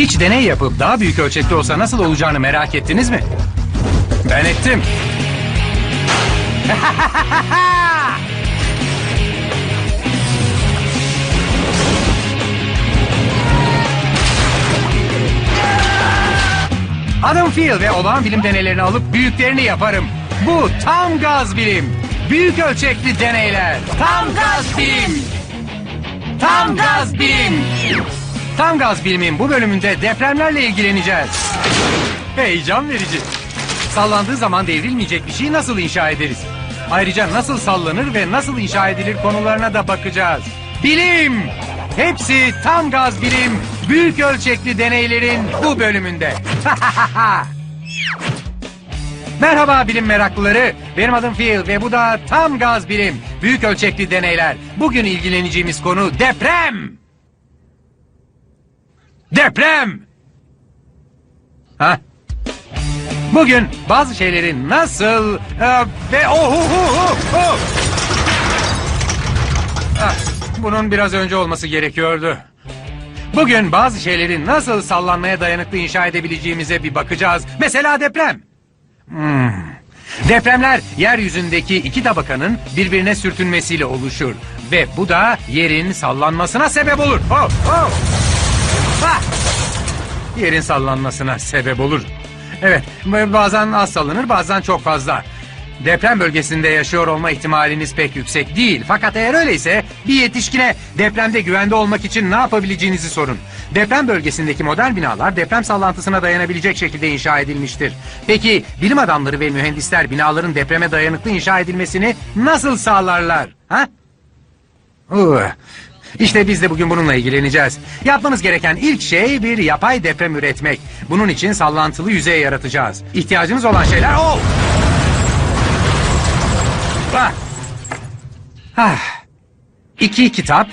Hiç deney yapıp daha büyük ölçekte olsa nasıl olacağını merak ettiniz mi? Ben ettim. Adım Phil ve olağan bilim deneylerini alıp büyüklerini yaparım. Bu tam gaz bilim. Büyük ölçekli deneyler. Tam gaz bilim. Tam gaz bilim. Tam gaz bilimin bu bölümünde depremlerle ilgileneceğiz. Heyecan verici. Sallandığı zaman devrilmeyecek bir şeyi nasıl inşa ederiz? Ayrıca nasıl sallanır ve nasıl inşa edilir konularına da bakacağız. Bilim! Hepsi tam gaz bilim, büyük ölçekli deneylerin bu bölümünde. Merhaba bilim meraklıları. Benim adım Phil ve bu da tam gaz bilim, büyük ölçekli deneyler. Bugün ilgileneceğimiz konu deprem. Deprem! Ha? Bugün bazı şeylerin nasıl e, ve oh, oh, oh, oh. Ah, bunun biraz önce olması gerekiyordu. Bugün bazı şeylerin nasıl sallanmaya dayanıklı inşa edebileceğimize bir bakacağız. Mesela deprem. Hmm. Depremler yeryüzündeki iki tabakanın birbirine sürtünmesiyle oluşur. Ve bu da yerin sallanmasına sebep olur. Oh, oh. Yerin sallanmasına sebep olur. Evet, bazen az sallanır, bazen çok fazla. Deprem bölgesinde yaşıyor olma ihtimaliniz pek yüksek değil. Fakat eğer öyleyse bir yetişkine depremde güvende olmak için ne yapabileceğinizi sorun. Deprem bölgesindeki modern binalar deprem sallantısına dayanabilecek şekilde inşa edilmiştir. Peki bilim adamları ve mühendisler binaların depreme dayanıklı inşa edilmesini nasıl sağlarlar? Ha? Uh, İşte biz de bugün bununla ilgileneceğiz. Yapmamız gereken ilk şey bir yapay deprem üretmek. Bunun için sallantılı yüzey yaratacağız. İhtiyacımız olan şeyler... Oh! Ah! Ah! İki kitap,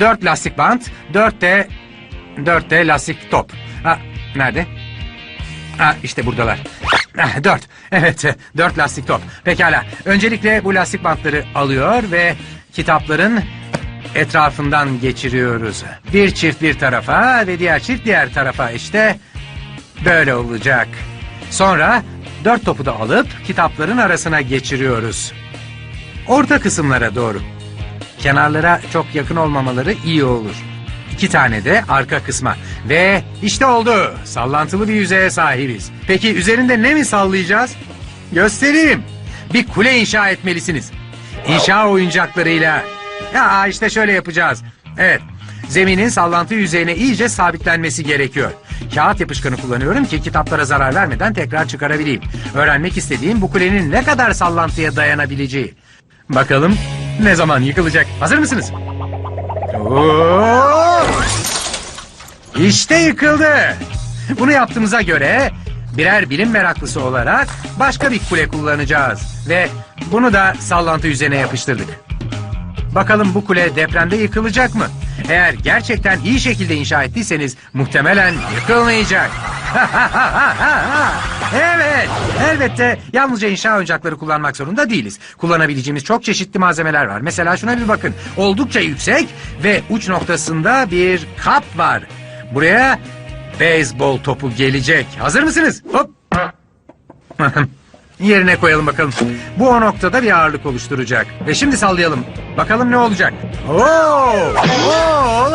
dört lastik bant, dört de... Dört de lastik top. Ha, nerede? Ha, işte buradalar. Ah, dört. Evet, dört lastik top. Pekala. Öncelikle bu lastik bantları alıyor ve kitapların etrafından geçiriyoruz. Bir çift bir tarafa ve diğer çift diğer tarafa işte böyle olacak. Sonra dört topu da alıp kitapların arasına geçiriyoruz. Orta kısımlara doğru. Kenarlara çok yakın olmamaları iyi olur. İki tane de arka kısma. Ve işte oldu. Sallantılı bir yüzeye sahibiz. Peki üzerinde ne mi sallayacağız? Göstereyim. Bir kule inşa etmelisiniz. İnşa oyuncaklarıyla. Ya işte şöyle yapacağız. Evet. Zeminin sallantı yüzeyine iyice sabitlenmesi gerekiyor. Kağıt yapışkanı kullanıyorum ki kitaplara zarar vermeden tekrar çıkarabileyim. Öğrenmek istediğim bu kulenin ne kadar sallantıya dayanabileceği. Bakalım ne zaman yıkılacak. Hazır mısınız? Oo! İşte yıkıldı. Bunu yaptığımıza göre birer bilim meraklısı olarak başka bir kule kullanacağız. Ve bunu da sallantı yüzeyine yapıştırdık. Bakalım bu kule depremde yıkılacak mı? Eğer gerçekten iyi şekilde inşa ettiyseniz muhtemelen yıkılmayacak. evet, elbette yalnızca inşa oyuncakları kullanmak zorunda değiliz. Kullanabileceğimiz çok çeşitli malzemeler var. Mesela şuna bir bakın. Oldukça yüksek ve uç noktasında bir kap var. Buraya beyzbol topu gelecek. Hazır mısınız? Hop. Yerine koyalım bakalım. Bu o noktada bir ağırlık oluşturacak. Ve şimdi sallayalım. Bakalım ne olacak? Oo! Oo,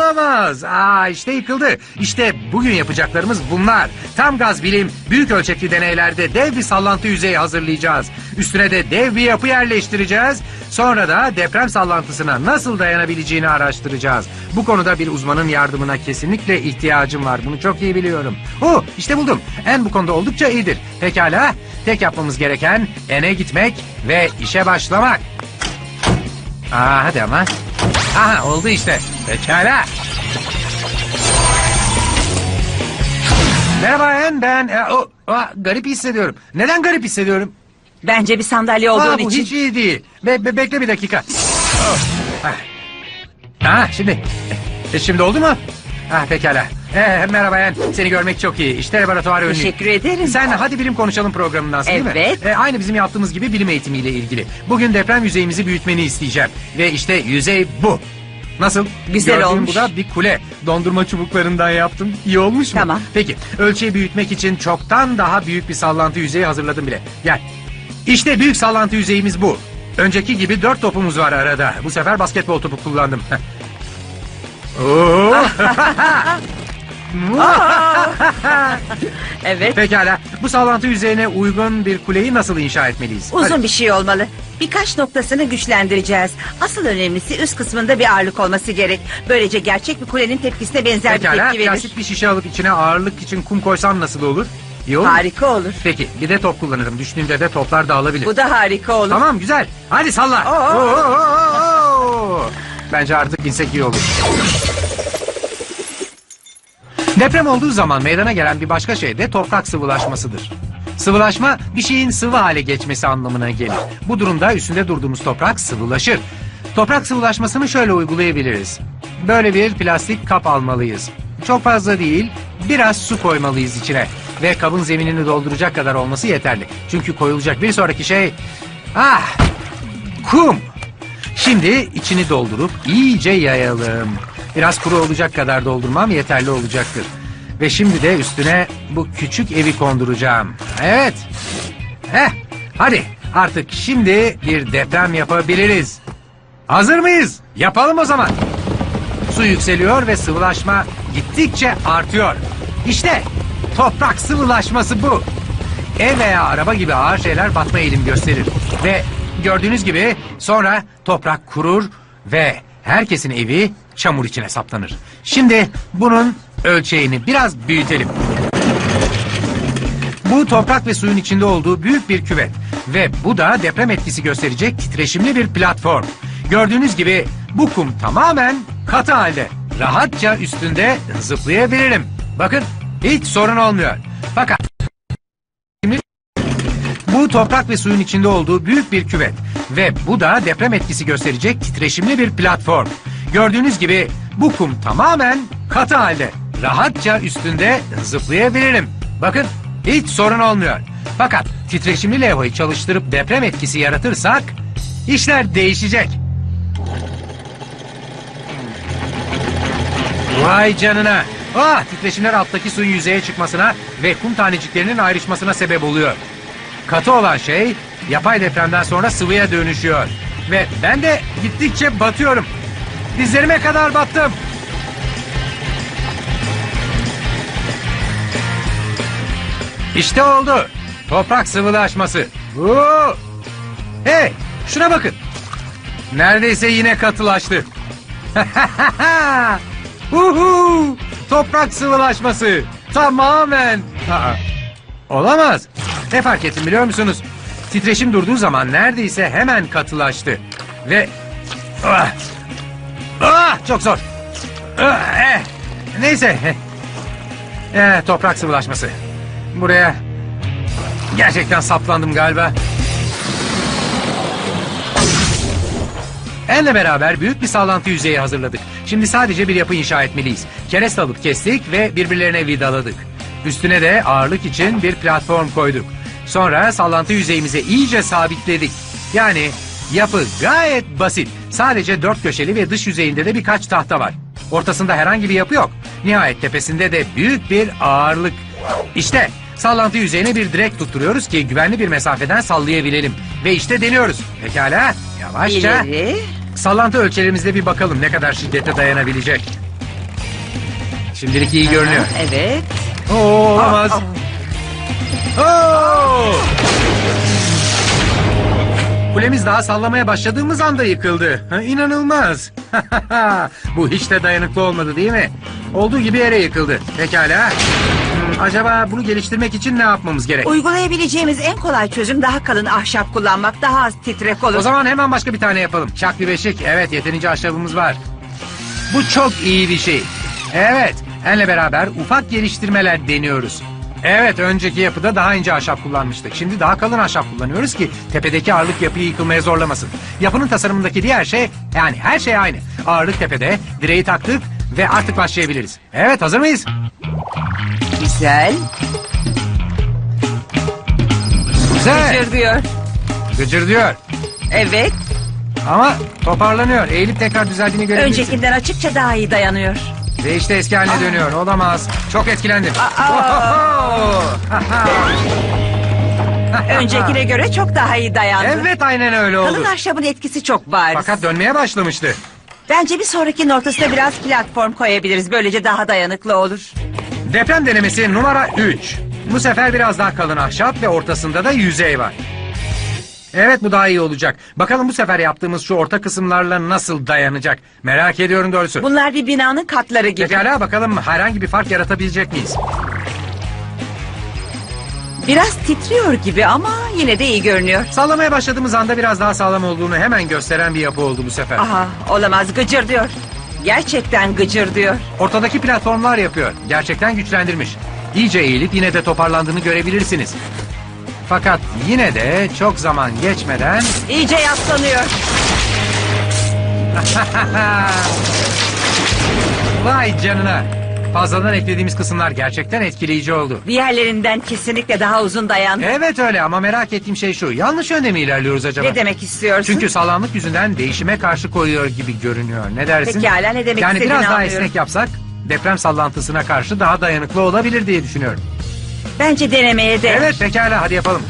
olamaz. Aa işte yıkıldı. İşte bugün yapacaklarımız bunlar. Tam gaz bilim, büyük ölçekli deneylerde dev bir sallantı yüzeyi hazırlayacağız. Üstüne de dev bir yapı yerleştireceğiz. Sonra da deprem sallantısına nasıl dayanabileceğini araştıracağız. Bu konuda bir uzmanın yardımına kesinlikle ihtiyacım var. Bunu çok iyi biliyorum. Oh işte buldum. En bu konuda oldukça iyidir. Pekala. Tek yapmamız gereken ene gitmek ve işe başlamak. Aa hadi ama. Aha oldu işte. Pekala. Merhaba En ben. E, o, aa, garip hissediyorum. Neden garip hissediyorum? Bence bir sandalye Aa, olduğun bu için. hiç iyi değil. Be, be- bekle bir dakika. Oh, ah. Ha şimdi. E, şimdi oldu mu? Ah pekala. Ee, merhaba En. Seni görmek çok iyi. İşte laboratuvar önlüğü. Teşekkür ederim. Sen Hadi Bilim Konuşalım programındansın değil mi? Evet. Ee, aynı bizim yaptığımız gibi bilim eğitimiyle ilgili. Bugün deprem yüzeyimizi büyütmeni isteyeceğim. Ve işte yüzey bu. Nasıl? Güzel Gördüğün olmuş. bu da bir kule. Dondurma çubuklarından yaptım. İyi olmuş mu? Tamam. Peki ölçeği büyütmek için çoktan daha büyük bir sallantı yüzeyi hazırladım bile. Gel. İşte büyük sallantı yüzeyimiz bu. Önceki gibi dört topumuz var arada. Bu sefer basketbol topu kullandım. Evet. Pekala. Bu sallantı yüzeyine uygun bir kuleyi nasıl inşa etmeliyiz? Uzun bir şey olmalı. Birkaç noktasını güçlendireceğiz. Asıl önemlisi üst kısmında bir ağırlık olması gerek. Böylece gerçek bir kulenin tepkisine benzer bir Pekala. tepki verir. Plastik bir şişe alıp içine ağırlık için kum koysam nasıl olur? İyi olur. mu? Harika olur. Peki bir de top kullanırım. Düştüğümde de toplar dağılabilir. Bu da harika olur. Tamam güzel. Hadi salla. Oo. Oo, oo, oo, oo. Bence artık insek iyi olur. Deprem olduğu zaman meydana gelen bir başka şey de toprak sıvılaşmasıdır. Sıvılaşma bir şeyin sıvı hale geçmesi anlamına gelir. Bu durumda üstünde durduğumuz toprak sıvılaşır. Toprak sıvılaşmasını şöyle uygulayabiliriz. Böyle bir plastik kap almalıyız. Çok fazla değil, biraz su koymalıyız içine. Ve kabın zeminini dolduracak kadar olması yeterli. Çünkü koyulacak bir sonraki şey... Ah! Kum! Şimdi içini doldurup iyice yayalım. Biraz kuru olacak kadar doldurmam yeterli olacaktır. Ve şimdi de üstüne bu küçük evi konduracağım. Evet. Heh, hadi artık şimdi bir deprem yapabiliriz. Hazır mıyız? Yapalım o zaman. Su yükseliyor ve sıvılaşma gittikçe artıyor. İşte toprak sıvılaşması bu. Ev veya araba gibi ağır şeyler batma eğilim gösterir. Ve gördüğünüz gibi sonra toprak kurur ve herkesin evi çamur içine saplanır. Şimdi bunun ölçeğini biraz büyütelim. Bu toprak ve suyun içinde olduğu büyük bir küvet ve bu da deprem etkisi gösterecek titreşimli bir platform. Gördüğünüz gibi bu kum tamamen katı halde. Rahatça üstünde zıplayabilirim. Bakın hiç sorun olmuyor. Fakat bu toprak ve suyun içinde olduğu büyük bir küvet ve bu da deprem etkisi gösterecek titreşimli bir platform. Gördüğünüz gibi bu kum tamamen katı halde. Rahatça üstünde zıplayabilirim. Bakın hiç sorun olmuyor. Fakat titreşimli levhayı çalıştırıp deprem etkisi yaratırsak işler değişecek. Vay canına. Ah titreşimler alttaki suyun yüzeye çıkmasına ve kum taneciklerinin ayrışmasına sebep oluyor. Katı olan şey yapay depremden sonra sıvıya dönüşüyor. Ve ben de gittikçe batıyorum. Dizlerime kadar battım. İşte oldu. Toprak sıvılaşması. Oo! Hey şuna bakın. Neredeyse yine katılaştı. Uhu! Toprak sıvılaşması. Tamamen. Aa, olamaz. Ne fark ettim biliyor musunuz? Titreşim durduğu zaman neredeyse hemen katılaştı. Ve... Ah! Ah! Çok zor. Ah, eh. Neyse. Eh, toprak sıvılaşması. Buraya gerçekten saplandım galiba. Enle beraber büyük bir sallantı yüzeyi hazırladık. Şimdi sadece bir yapı inşa etmeliyiz. Kereste alıp kestik ve birbirlerine vidaladık. Üstüne de ağırlık için bir platform koyduk. Sonra sallantı yüzeyimize iyice sabitledik. Yani yapı gayet basit. Sadece dört köşeli ve dış yüzeyinde de birkaç tahta var. Ortasında herhangi bir yapı yok. Nihayet tepesinde de büyük bir ağırlık. İşte sallantı yüzeyine bir direk tutturuyoruz ki güvenli bir mesafeden sallayabilelim. Ve işte deniyoruz. Pekala yavaşça. İleri. Sallantı ölçerimizde bir bakalım ne kadar şiddete dayanabilecek. Şimdilik iyi görünüyor. Evet. Oo, olamaz. Kulemiz daha sallamaya başladığımız anda yıkıldı. Ha, İnanılmaz. Bu hiç de dayanıklı olmadı değil mi? Olduğu gibi yere yıkıldı. Pekala. Hmm, acaba bunu geliştirmek için ne yapmamız gerek? Uygulayabileceğimiz en kolay çözüm daha kalın ahşap kullanmak. Daha az titrek olur. O zaman hemen başka bir tane yapalım. Çak bir beşik. Evet yeterince ahşabımız var. Bu çok iyi bir şey. Evet. Enle beraber ufak geliştirmeler deniyoruz. Evet önceki yapıda daha ince ahşap kullanmıştık. Şimdi daha kalın ahşap kullanıyoruz ki tepedeki ağırlık yapıyı yıkılmaya zorlamasın. Yapının tasarımındaki diğer şey yani her şey aynı. Ağırlık tepede, direği taktık ve artık başlayabiliriz. Evet hazır mıyız? Güzel. Güzel. Gıcır diyor. Gıcır diyor. Evet. Ama toparlanıyor. Eğilip tekrar düzeldiğini görebilirsin. Öncekinden açıkça daha iyi dayanıyor. Ve işte eski haline dönüyor. Olamaz. Çok etkilendim. Ohoho! Öncekine göre çok daha iyi dayandı. evet aynen öyle oldu. Kalın ahşabın etkisi çok bariz. Fakat dönmeye başlamıştı. Bence bir sonrakinin ortasına biraz platform koyabiliriz. Böylece daha dayanıklı olur. Deprem denemesi numara 3. Bu sefer biraz daha kalın ahşap ve ortasında da yüzey var. Evet bu daha iyi olacak. Bakalım bu sefer yaptığımız şu orta kısımlarla nasıl dayanacak. Merak ediyorum doğrusu. Bunlar bir binanın katları gibi. Pekala bakalım herhangi bir fark yaratabilecek miyiz? Biraz titriyor gibi ama yine de iyi görünüyor. Sallamaya başladığımız anda biraz daha sağlam olduğunu hemen gösteren bir yapı oldu bu sefer. Aha olamaz gıcır diyor. Gerçekten gıcır diyor. Ortadaki platformlar yapıyor. Gerçekten güçlendirmiş. İyice eğilip yine de toparlandığını görebilirsiniz. Fakat yine de çok zaman geçmeden İyice yaslanıyor. Vay canına. Fazladan eklediğimiz kısımlar gerçekten etkileyici oldu. Diğerlerinden kesinlikle daha uzun dayandı. Evet öyle ama merak ettiğim şey şu. Yanlış yönde mi ilerliyoruz acaba? Ne demek istiyorsun? Çünkü sağlamlık yüzünden değişime karşı koyuyor gibi görünüyor. Ne dersin? Pekala, ne demek Yani istediğini biraz daha anlıyorum. esnek yapsak deprem sallantısına karşı daha dayanıklı olabilir diye düşünüyorum. Bence denemeye de. Evet pekala hadi yapalım.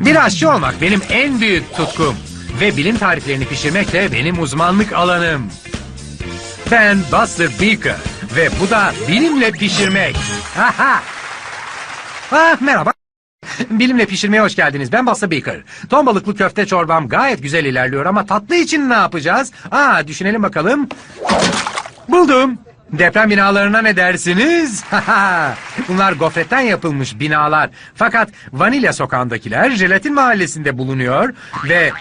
Bir aşçı olmak benim en büyük tutkum. Ve bilim tariflerini pişirmek de benim uzmanlık alanım. Ben Buster Beaker ve bu da bilimle pişirmek. Aha. Ah, merhaba. Bilimle pişirmeye hoş geldiniz. Ben Buster Beaker. Ton balıklı köfte çorbam gayet güzel ilerliyor ama tatlı için ne yapacağız? Aa, düşünelim bakalım. Buldum. Deprem binalarına ne dersiniz? Bunlar gofretten yapılmış binalar. Fakat Vanilya sokağındakiler jelatin mahallesinde bulunuyor ve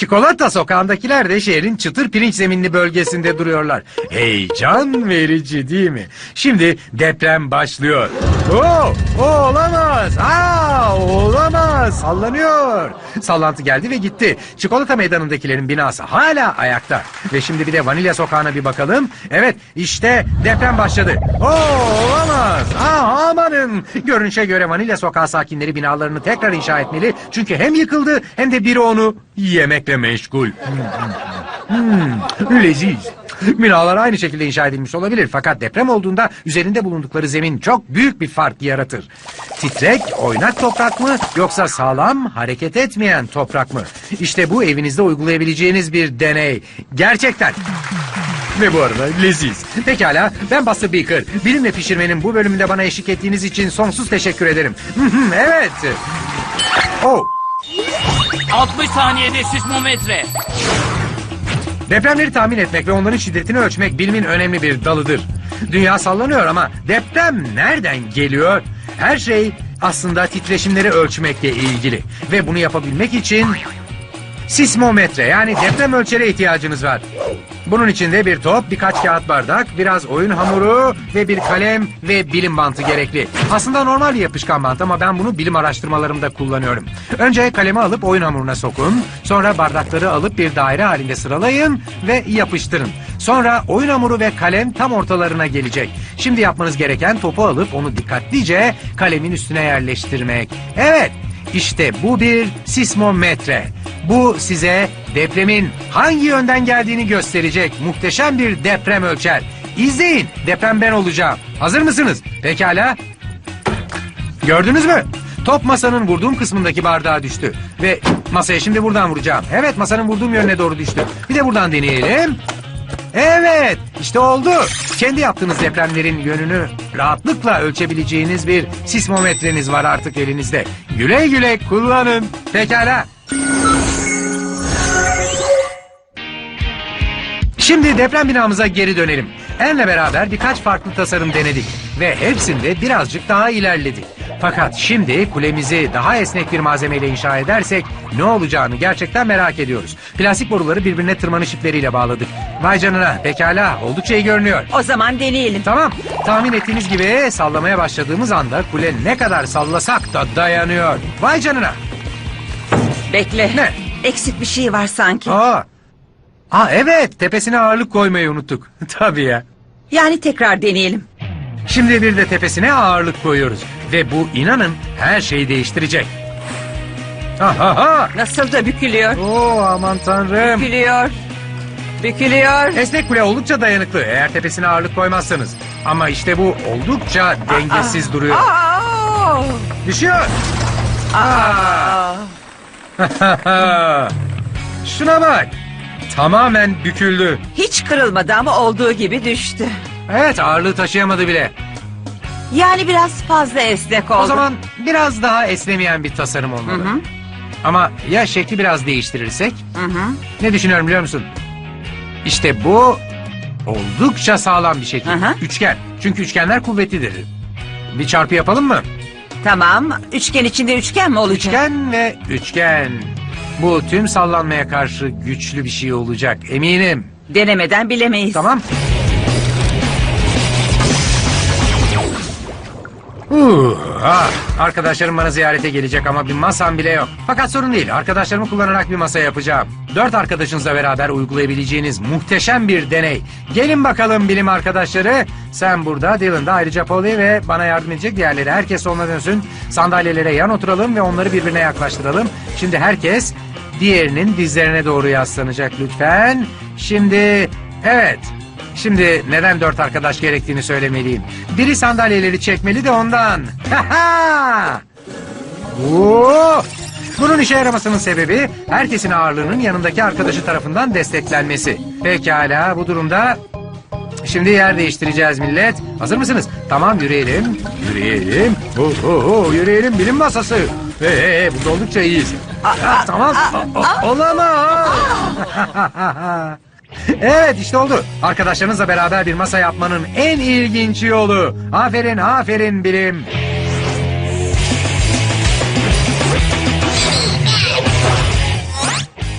Çikolata sokağındakiler de şehrin çıtır pirinç zeminli bölgesinde duruyorlar. Heyecan verici değil mi? Şimdi deprem başlıyor. Oo, o olamaz. Aa, olamaz. Sallanıyor. Sallantı geldi ve gitti. Çikolata meydanındakilerin binası hala ayakta. Ve şimdi bir de vanilya sokağına bir bakalım. Evet işte deprem başladı. Oo, olamaz. Aa, amanın. Görünüşe göre vanilya sokağı sakinleri binalarını tekrar inşa etmeli. Çünkü hem yıkıldı hem de biri onu yemekle meşgul. Hmm, leziz. Binalar aynı şekilde inşa edilmiş olabilir fakat deprem olduğunda üzerinde bulundukları zemin çok büyük bir fark yaratır. Titrek, oynak toprak mı yoksa sağlam, hareket etmeyen toprak mı? İşte bu evinizde uygulayabileceğiniz bir deney. Gerçekten. Ve bu arada leziz. Pekala ben Buster Beaker. Bilimle pişirmenin bu bölümünde bana eşlik ettiğiniz için sonsuz teşekkür ederim. evet. Oh. 60 saniyede sismometre. Depremleri tahmin etmek ve onların şiddetini ölçmek bilimin önemli bir dalıdır. Dünya sallanıyor ama deprem nereden geliyor? Her şey aslında titreşimleri ölçmekle ilgili. Ve bunu yapabilmek için sismometre yani deprem ölçere ihtiyacınız var. Bunun için de bir top, birkaç kağıt bardak, biraz oyun hamuru ve bir kalem ve bilim bantı gerekli. Aslında normal yapışkan bant ama ben bunu bilim araştırmalarımda kullanıyorum. Önce kalemi alıp oyun hamuruna sokun. Sonra bardakları alıp bir daire halinde sıralayın ve yapıştırın. Sonra oyun hamuru ve kalem tam ortalarına gelecek. Şimdi yapmanız gereken topu alıp onu dikkatlice kalemin üstüne yerleştirmek. Evet, işte bu bir sismometre. Bu size depremin hangi yönden geldiğini gösterecek muhteşem bir deprem ölçer. İzleyin, deprem ben olacağım. Hazır mısınız? Pekala. Gördünüz mü? Top masanın vurduğum kısmındaki bardağa düştü. Ve masaya şimdi buradan vuracağım. Evet masanın vurduğum yönüne doğru düştü. Bir de buradan deneyelim. Evet işte oldu. Kendi yaptığınız depremlerin yönünü rahatlıkla ölçebileceğiniz bir sismometreniz var artık elinizde. Güle güle kullanın. Pekala. Şimdi deprem binamıza geri dönelim. En'le beraber birkaç farklı tasarım denedik ve hepsinde birazcık daha ilerledik. Fakat şimdi kulemizi daha esnek bir malzemeyle inşa edersek ne olacağını gerçekten merak ediyoruz. Plastik boruları birbirine tırmanış ipleriyle bağladık. Vay canına pekala oldukça iyi görünüyor. O zaman deneyelim. Tamam tahmin ettiğiniz gibi sallamaya başladığımız anda kule ne kadar sallasak da dayanıyor. Vay canına. Bekle. Ne? Eksik bir şey var sanki. Aa. Aa evet tepesine ağırlık koymayı unuttuk. Tabii ya. Yani tekrar deneyelim. Şimdi bir de tepesine ağırlık koyuyoruz. Ve bu inanın her şeyi değiştirecek. Ha ha ha. Nasıl da bükülüyor. Oo aman tanrım. Bükülüyor. Bükülüyor. Esnek kule oldukça dayanıklı eğer tepesine ağırlık koymazsanız. Ama işte bu oldukça dengesiz duruyor. Aa! Düşüyor. Aa! Şuna bak. Tamamen büküldü. Hiç kırılmadı ama olduğu gibi düştü. Evet ağırlığı taşıyamadı bile. Yani biraz fazla esnek oldu. O zaman biraz daha esnemeyen bir tasarım olmalı. Hı hı. Ama ya şekli biraz değiştirirsek? Hı hı. Ne düşünüyorum biliyor musun? İşte bu oldukça sağlam bir şekil. Hı. Üçgen. Çünkü üçgenler kuvvetlidir. Bir çarpı yapalım mı? Tamam. Üçgen içinde üçgen mi olacak? Üçgen ve üçgen. Bu tüm sallanmaya karşı güçlü bir şey olacak eminim. Denemeden bilemeyiz. Tamam. Uh, ah, arkadaşlarım bana ziyarete gelecek ama bir masam bile yok. Fakat sorun değil. Arkadaşlarımı kullanarak bir masa yapacağım. Dört arkadaşınızla beraber uygulayabileceğiniz muhteşem bir deney. Gelin bakalım bilim arkadaşları. Sen burada, Dylan da ayrıca Polly ve bana yardım edecek diğerleri. Herkes soluna dönsün. Sandalyelere yan oturalım ve onları birbirine yaklaştıralım. Şimdi herkes diğerinin dizlerine doğru yaslanacak lütfen. Şimdi evet. Şimdi neden dört arkadaş gerektiğini söylemeliyim. Biri sandalyeleri çekmeli de ondan. Oo! Bunun işe yaramasının sebebi herkesin ağırlığının yanındaki arkadaşı tarafından desteklenmesi. Pekala bu durumda şimdi yer değiştireceğiz millet. Hazır mısınız? Tamam yürüyelim. Yürüyelim. Oh, oh, oh, yürüyelim bilim masası. Ee, burada oldukça iyiyiz. Ah, tamam. O- olamaz. Evet işte oldu. Arkadaşlarınızla beraber bir masa yapmanın en ilginç yolu. Aferin aferin bilim.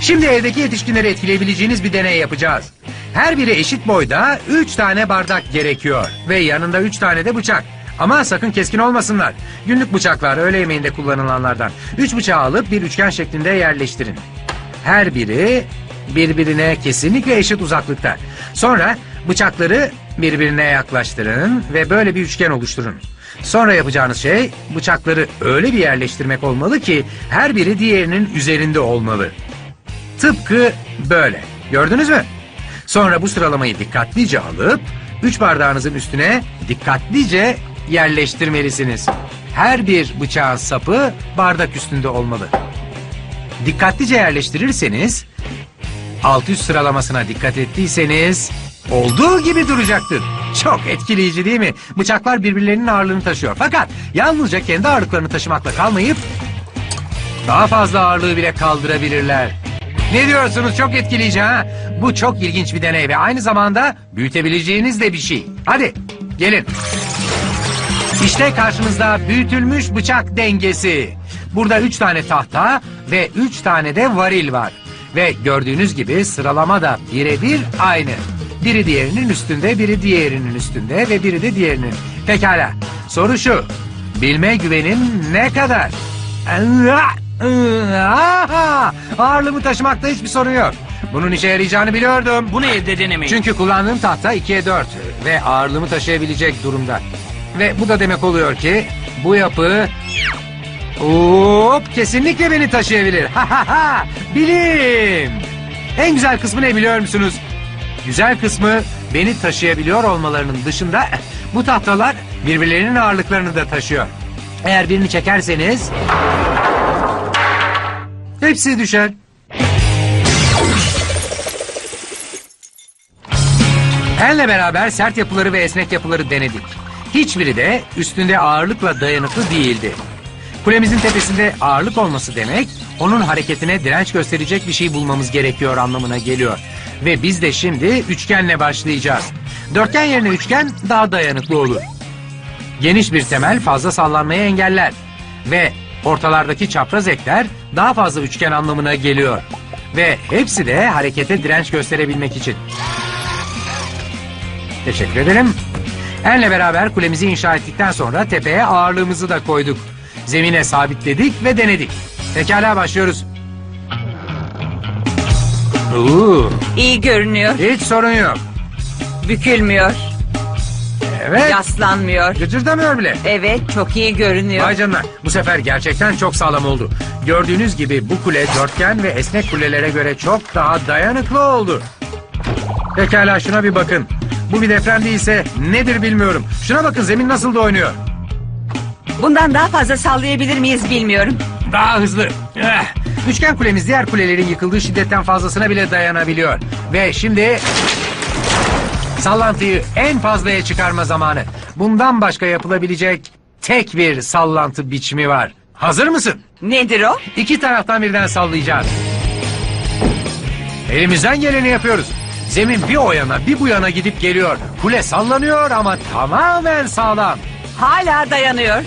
Şimdi evdeki yetişkinleri etkileyebileceğiniz bir deney yapacağız. Her biri eşit boyda 3 tane bardak gerekiyor. Ve yanında 3 tane de bıçak. Ama sakın keskin olmasınlar. Günlük bıçaklar öğle yemeğinde kullanılanlardan. 3 bıçağı alıp bir üçgen şeklinde yerleştirin. Her biri birbirine kesinlikle eşit uzaklıkta. Sonra bıçakları birbirine yaklaştırın ve böyle bir üçgen oluşturun. Sonra yapacağınız şey bıçakları öyle bir yerleştirmek olmalı ki her biri diğerinin üzerinde olmalı. Tıpkı böyle. Gördünüz mü? Sonra bu sıralamayı dikkatlice alıp üç bardağınızın üstüne dikkatlice yerleştirmelisiniz. Her bir bıçağın sapı bardak üstünde olmalı. Dikkatlice yerleştirirseniz alt üst sıralamasına dikkat ettiyseniz olduğu gibi duracaktır. Çok etkileyici değil mi? Bıçaklar birbirlerinin ağırlığını taşıyor. Fakat yalnızca kendi ağırlıklarını taşımakla kalmayıp daha fazla ağırlığı bile kaldırabilirler. Ne diyorsunuz? Çok etkileyici ha? Bu çok ilginç bir deney ve aynı zamanda büyütebileceğiniz de bir şey. Hadi gelin. İşte karşınızda büyütülmüş bıçak dengesi. Burada üç tane tahta ve üç tane de varil var. Ve gördüğünüz gibi sıralama da birebir aynı. Biri diğerinin üstünde, biri diğerinin üstünde ve biri de diğerinin. Pekala. Soru şu. Bilme güvenin ne kadar? Aha! Ağırlığımı taşımakta hiçbir sorun yok. Bunun işe yarayacağını biliyordum. Bunu evde denemeyin. Çünkü kullandığım tahta 2'ye 4 ve ağırlığımı taşıyabilecek durumda. Ve bu da demek oluyor ki bu yapı Hop kesinlikle beni taşıyabilir. Bilim. En güzel kısmı ne biliyor musunuz? Güzel kısmı beni taşıyabiliyor olmalarının dışında bu tahtalar birbirlerinin ağırlıklarını da taşıyor. Eğer birini çekerseniz hepsi düşer. Enle beraber sert yapıları ve esnek yapıları denedik. Hiçbiri de üstünde ağırlıkla dayanıklı değildi. Kulemizin tepesinde ağırlık olması demek, onun hareketine direnç gösterecek bir şey bulmamız gerekiyor anlamına geliyor. Ve biz de şimdi üçgenle başlayacağız. Dörtgen yerine üçgen daha dayanıklı olur. Geniş bir temel fazla sallanmayı engeller. Ve ortalardaki çapraz ekler daha fazla üçgen anlamına geliyor. Ve hepsi de harekete direnç gösterebilmek için. Teşekkür ederim. Enle beraber kulemizi inşa ettikten sonra tepeye ağırlığımızı da koyduk. Zemine sabitledik ve denedik. Pekala başlıyoruz. Oo, İyi görünüyor. hiç sorun yok. Bükülmüyor. Evet. Yaslanmıyor. Gıcırdamıyor bile. Evet çok iyi görünüyor. Vay canına. Bu sefer gerçekten çok sağlam oldu. Gördüğünüz gibi bu kule dörtgen ve esnek kulelere göre çok daha dayanıklı oldu. Pekala şuna bir bakın. Bu bir deprem değilse nedir bilmiyorum. Şuna bakın zemin nasıl da oynuyor. Bundan daha fazla sallayabilir miyiz bilmiyorum. Daha hızlı. Eh. Üçgen kulemiz diğer kulelerin yıkıldığı şiddetten fazlasına bile dayanabiliyor. Ve şimdi sallantıyı en fazlaya çıkarma zamanı. Bundan başka yapılabilecek tek bir sallantı biçimi var. Hazır mısın? Nedir o? İki taraftan birden sallayacağız. Elimizden geleni yapıyoruz. Zemin bir o yana bir bu yana gidip geliyor. Kule sallanıyor ama tamamen sağlam. Hala dayanıyor.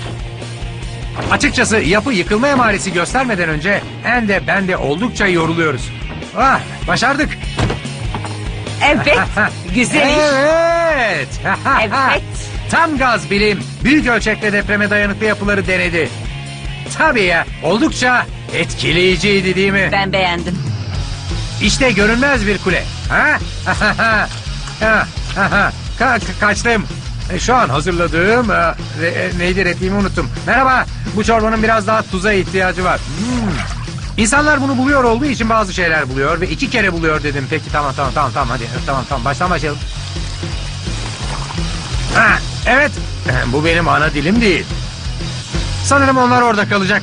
Açıkçası yapı yıkılma emaresi göstermeden önce en de ben de oldukça yoruluyoruz. Ah başardık. Evet. Güzel iş. Evet. Evet. Tam gaz bilim büyük ölçekte depreme dayanıklı yapıları denedi. Tabii ya oldukça etkileyiciydi değil mi? Ben beğendim. İşte görünmez bir kule. Ha? Ha, ha, ha. Ka- ka- kaçtım. E, Şu an hazırladığım e, re- e, neydi repliğimi unuttum. Merhaba. Bu çorbanın biraz daha tuza ihtiyacı var. Hmm. İnsanlar bunu buluyor olduğu için bazı şeyler buluyor ve iki kere buluyor dedim. Peki tamam tamam tamam tamam hadi tamam tamam baştan başlayalım. Ha, evet. Bu benim ana dilim değil. Sanırım onlar orada kalacak.